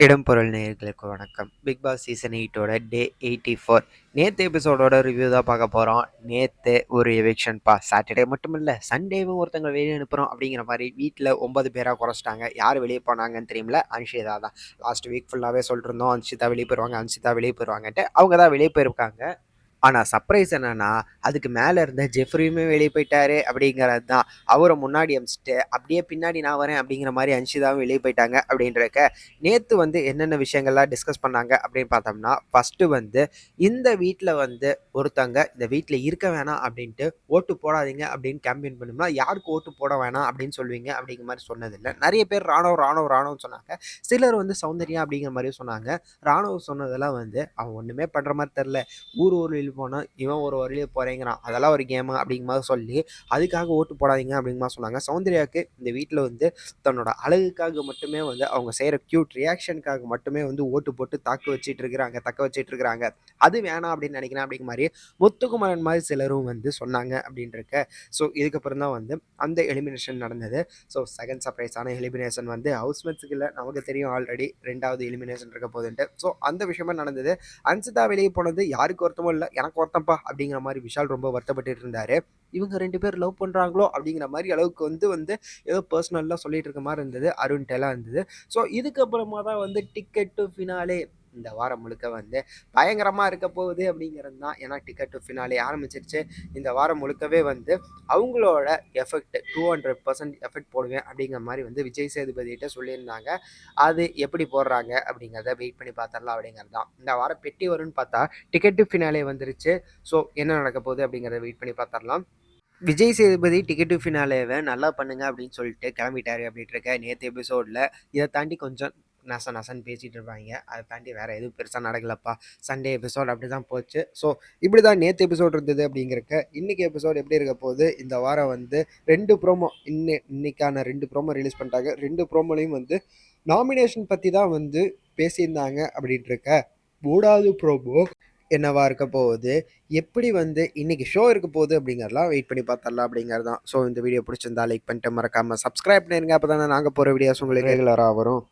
இடம்பொருள் நேயர்களுக்கு வணக்கம். பிக் பாஸ் சீசன் எயிட்டோட டே எயிட்டி ஃபோர் நேற்று எபிசோடோட ரிவ்யூ தான் பார்க்க போகிறோம் நேற்று ஒரு எவிக்ஷன் பா. சாட்டர்டே மட்டும் இல்லை சண்டேவும் ஒருத்தங்க வெளியே அனுப்புகிறோம் அப்படிங்கிற மாதிரி வீட்டில் ஒன்பது பேராக குறைச்சிட்டாங்க. யார் வெளியே போனாங்கன்னு தெரியல அன்ஷிதா தான். லாஸ்ட் வீக் ஃபுல்லாகவே சொல்லிருந்தோம் அன்ஷிதா வெளியே போயிடுவாங்க அன்ஷிதா வெளியே போயிடுவாங்கன்ட்டு அவங்க தான் வெளியே போயிருக்காங்க. ஆனால் சர்ப்ரைஸ் என்னன்னா அதுக்கு மேலே இருந்த ஜெஃப்ரியுமே வெளியே போயிட்டாரு அப்படிங்கிறது தான். அவரை முன்னாடி அமிச்சிட்டு அப்படியே பின்னாடி நான் வரேன் அப்படிங்கிற மாதிரி அன்ஷிதாவும் வெளியே போயிட்டாங்க அப்படின்றக்க நேற்று வந்து என்னென்ன விஷயங்கள்லாம் டிஸ்கஸ் பண்ணாங்க அப்படின்னு பார்த்தோம்னா ஃபஸ்ட்டு வந்து இந்த வீட்டில் வந்து ஒருத்தங்க இந்த வீட்டில் இருக்க வேணாம் அப்படின்ட்டு ஓட்டு போடாதீங்க அப்படின்னு கேம்பெயின் பண்ணோம்னா யாருக்கு ஓட்டு போட வேணாம் அப்படின்னு சொல்லுவீங்க அப்படிங்கிற மாதிரி சொன்னதில்லை. நிறைய பேர் ராணுவ ராணுவ ராணுவம் சொன்னாங்க. சிலர் வந்து சௌந்தர்யா அப்படிங்கிற மாதிரி சொன்னாங்க. ராணுவம் சொன்னதெல்லாம் வந்து அவன் ஒன்றுமே பண்ணுற மாதிரி தெரில ஊர் ஊரில் போனால் இவன் ஒரு வழியில் போகிறேங்கிறான் அதெல்லாம் ஒரு கேமு அப்படிங்கிற மாதிரி சொல்லி அதுக்காக ஓட்டு போடாதீங்க அப்படிங்கிற மாதிரி சொன்னாங்க. சௌந்தர்யாவுக்கு இந்த வீட்டில் வந்து தன்னோட அழகுக்காக மட்டுமே வந்து அவங்க செய்கிற க்யூட் ரியாக்ஷனுக்காக மட்டுமே வந்து ஓட்டு போட்டு தாக்கு வச்சுட்டு இருக்கிறாங்க தக்க வச்சுட்டு இருக்கிறாங்க. அது வேணாம் அப்படின்னு நினைக்கிறேன் அப்படிங்கிற மாதிரி முத்துக்குமரன் மாதிரி சிலரும் வந்து சொன்னாங்க அப்படின்றக்க ஸோ இதுக்கப்புறம் தான் வந்து அந்த எலிமினேஷன் நடந்தது. ஸோ செகண்ட் சர்ப்ரைஸான எலிமினேஷன் வந்து ஹவுஸ்மேட்ஸுக்கு இல்லை நமக்கு தெரியும் ஆல்ரெடி ரெண்டாவது எலிமினேஷன் இருக்க போகுதுன்ட்டு. ஸோ அந்த விஷயமா நடந்தது. அன்சிதா வெளியே போனது யாருக்கு ஒருத்தமும் இல்லை. எனக்கு ஒருத்தப்பா அப்படிங்கிற மாதிரி விஷால் ரொம்ப வருத்தப்பட்டு இருந்தாரு இவங்க ரெண்டு பேர் லவ் பண்ணுறாங்களோ அப்படிங்கிற மாதிரி அளவுக்கு வந்து வந்து ஏதோ பர்சனலாக சொல்லிட்டு இருக்க மாதிரி இருந்தது. அருண்டெல்லாம் இருந்தது. ஸோ இதுக்கப்புறமா தான் வந்து டிக்கெட் டு ஃபினாலே இந்த வாரம் முழுக்க வந்து பயங்கரமாக இருக்க போகுது அப்படிங்கிறது தான். ஏன்னா டிக்கெட் டு ஃபினாலே ஆரம்பிச்சிருச்சு. இந்த வாரம் முழுக்கவே வந்து அவங்களோட effect two hundred percent effect போடுவேன் அப்படிங்கிற மாதிரி வந்து விஜய் சேதுபதிகிட்ட சொல்லியிருந்தாங்க. அது எப்படி போடுறாங்க அப்படிங்கிறத வெயிட் பண்ணி பார்த்துடலாம் அப்படிங்கிறது தான். இந்த வாரம் பெட்டி வரும்னு பார்த்தா டிக்கெட் டு ஃபினாலே வந்துருச்சு. ஸோ என்ன நடக்க போகுது அப்படிங்கிறத வெயிட் பண்ணி பார்த்துடலாம். விஜய் சேதுபதி டிக்கெட்டு ஃபினாலேவை நல்லா பண்ணுங்க அப்படின்னு சொல்லிட்டு கிளம்பிட்டாரு அப்படின்ட்டு இருக்க நேற்று எபிசோடில் இதை தாண்டி கொஞ்சம் நச நசன்னு பேசிகிட்டு இருப்பாங்க. அதை தாண்டி வேறு எதுவும் பெருசாக நடக்கலப்பா. சண்டே எபிசோட் அப்படி தான் போச்சு. ஸோ இப்படி தான் நேற்று எபிசோட் இருந்தது அப்படிங்கிறக்க இன்றைக்கி எபிசோட் எப்படி இருக்க போகுது? இந்த வாரம் வந்து ரெண்டு ப்ரோமோ இன்னி இன்னைக்கான ரெண்டு ப்ரோமோ ரிலீஸ் பண்ணிட்டாங்க. ரெண்டு ப்ரோமோலையும் வந்து நாமினேஷன் பற்றி தான் வந்து பேசியிருந்தாங்க அப்படின்ட்டு இருக்க மூணாவது ப்ரோமோ என்னவா இருக்க போகுது? எப்படி வந்து இன்னைக்கு ஷோ இருக்க போகுது அப்படிங்கிறதெல்லாம் வெயிட் பண்ணி பார்த்தரலாம் அப்படிங்கிறது தான் ஸோ இந்த வீடியோ பிடிச்சிருந்தா லைக் பண்ணிட்டு மறக்காமல் சப்ஸ்கிரைப் பண்ணிருங்க. அப்போ தானே நாங்கள் போகிற வீடியோஸ் உங்களுக்கு ரெகுலராக வரும்.